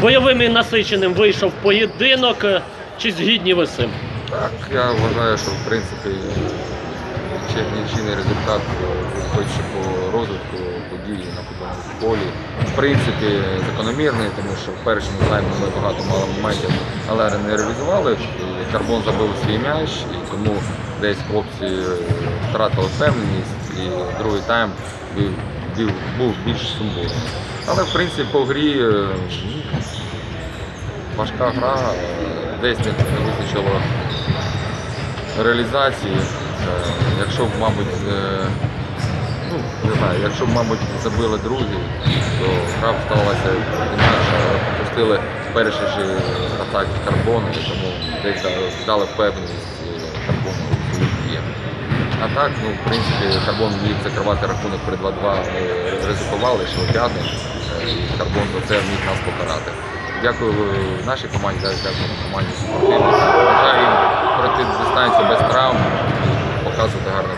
бойовим і насиченим вийшов поєдинок. Чи згідні ви цим? Так, я вважаю, що в принципі чи- нічийний результат хоче по розвитку подій на футбольному полі. В принципі, закономірний, тому що в першому таймі ми багато мали моментів, але не реалізували. Карбон забив свій м'яч, і тому десь хлопці е, втратили впевненість, і другий тайм був, був, більш сумбурний. Але в принципі по грі е, важка гра, е, десь не вистачило реалізації. Е, Якщо б, мабуть, е, ну, не знаю, якщо б, мабуть, забили другі, то гра б сталася інакше. Пропустили перші ж атаки карбону, тому десь дали- е, карбону своїх. А так, ну, в принципі, карбон міг закривати рахунок при 2-2, ми ризикували, що п'ятим, е, і карбон за це міг нас покарати. Дякую е, нашій команді, дякую команді спортивності. Бажаю їм пройти дистанцію без травм і показувати гарний